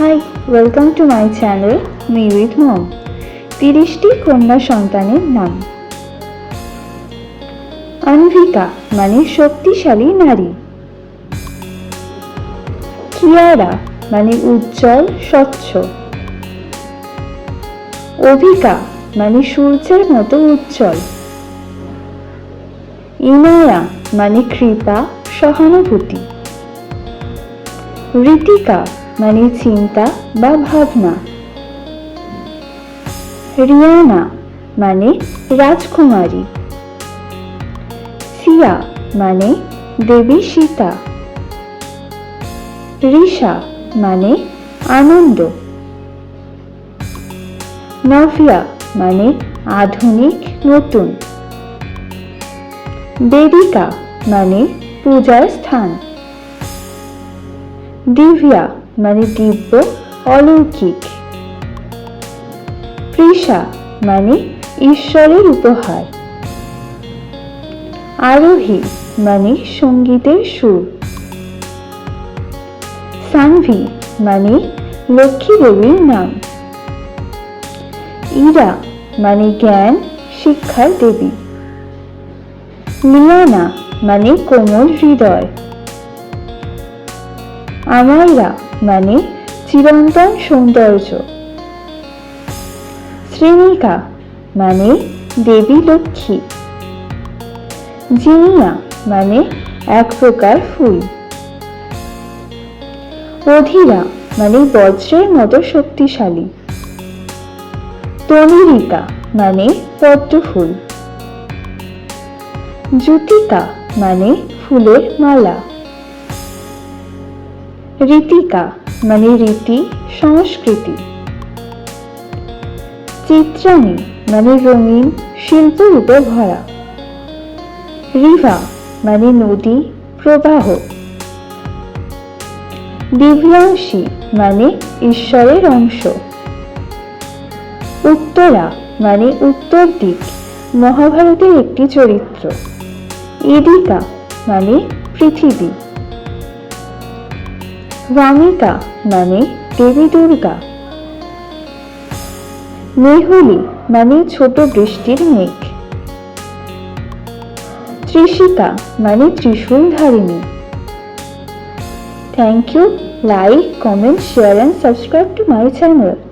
Hi welcome to my channel me with mom তিরিশটি কন্যা সন্তানের নাম। অনভিকা মানে শক্তিশালী নারী। কিয়ারা মানে উজ্জ্বল, স্বচ্ছ। অভিকা মানে সূর্যের মতো উজ্জ্বল। ইনায়া মানে কৃপা, সহানুভূতি। ঋতিকা মানে চিন্তা বা ভাবনা। রিয়ানা মানে রাজকুমারী। সিয়া মানে দেবী সীতা। ঋষা মানে আনন্দ। নভিয়া মানে আধুনিক, নতুন। দেবিকা মানে পূজার স্থান। দিব্যা মানে দিব্য, অলৌকিক। পৃষা মানে ঈশ্বরের উপহার। আরোহী মানে সঙ্গীতের সুর। সানভি মানে লক্ষ্মী দেবীর নাম। ইরা মানে জ্ঞান, শিক্ষার দেবী। লিয়ানা মানে কোমল হৃদয়। আমাইরা মানে চিরন্তন সৌন্দর্য। শ্রেণিকা মানে দেবী লক্ষ্মী। জিনিয়া মানে এক প্রকার ফুল। অধীরা মানে বজ্রের মতো শক্তিশালী। তনিরিকা মানে পদ্ম ফুল। জুতিকা মানে ফুলের মালা। রীতিকা মানে রীতি, সংস্কৃতি। চিত্রাণী মানে রঙিন শিল্পরূপে ভরা রিভা মানে নদী, প্রবাহ। দিব্যাংশী মানে ঈশ্বরের অংশ। উত্তরা মানে উত্তর দিক, মহাভারতের একটি চরিত্র। ইদিকা মানে পৃথিবী। বামিকা মানে দেবী দুর্গা। মেহুলি মানে ছোট বৃষ্টির মেঘ। ত্রিশিকা মানে ত্রিশূল ধারিণী thank you like comment share and subscribe to my channel